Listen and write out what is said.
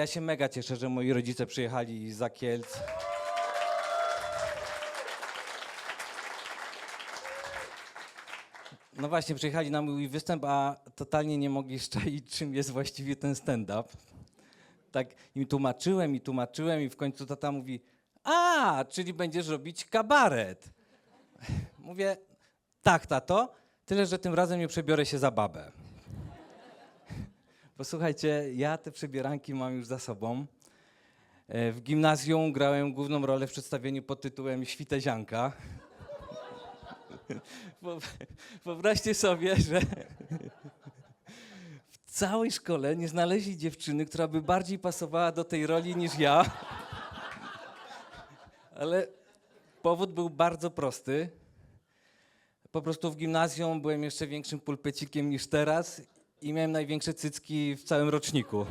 Ja się mega cieszę, że moi rodzice przyjechali za Kielc. No właśnie, przyjechali na mój występ, a totalnie nie mogli szczaić, czym jest właściwie ten stand-up. Tak im tłumaczyłem i tłumaczyłem i w końcu tata mówi, a, czyli będziesz robić kabaret. Mówię, tak, tato, tyle, że tym razem nie przebiorę się za babę. Posłuchajcie, ja te przebieranki mam już za sobą. E, W gimnazjum grałem główną rolę w przedstawieniu pod tytułem Świtezianka. Wyobraźcie sobie, że w całej szkole nie znaleźli dziewczyny, która by bardziej pasowała do tej roli niż ja. Ale powód był bardzo prosty. Po prostu w gimnazjum byłem jeszcze większym pulpecikiem niż teraz i miałem największe cycki w całym roczniku.